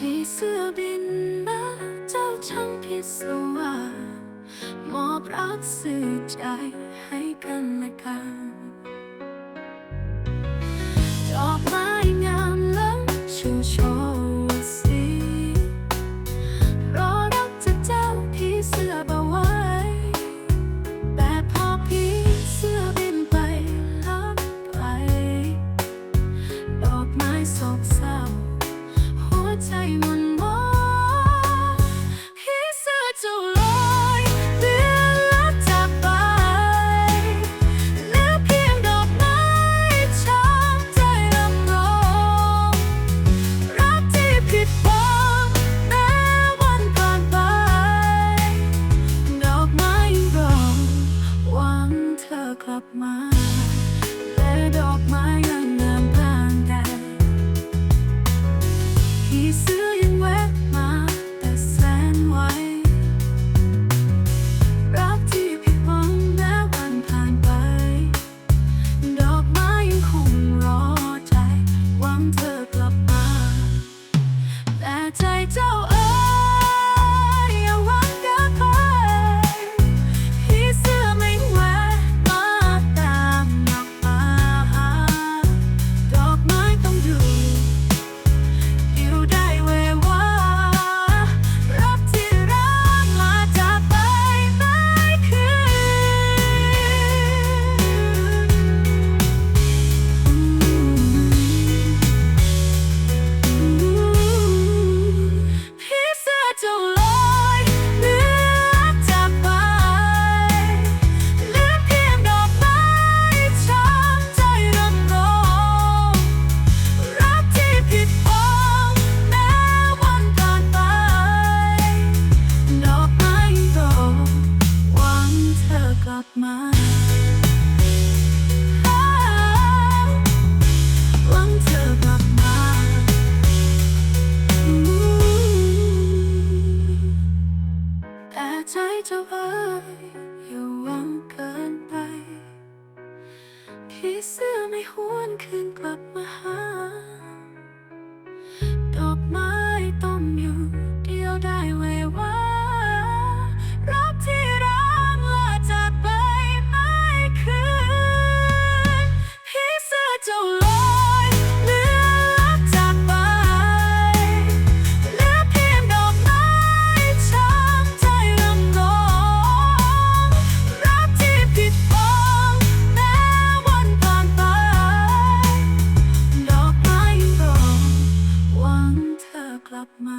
ให้เสื้อบินมาเจ้าช่างพิศวาสมอบรักสื่อใจให้กันและกัน ใจมันมองคิเส้อเจ้ลอยเดือนลับจากไปหลือเพียงดอกไม้ช้ำใจลำร้องรักที่ผิดหวังแม้วันผ่านไป ดอกไม้รอหวังเธอกลับมา และดอกไม้ยัง 一丝ากมายหวังเธอกลับมาแต่ใจจ้าเอ๋อย่าหวังเกินไปผีเสื้อไม่หวนคืนกลับมาหา กลับมา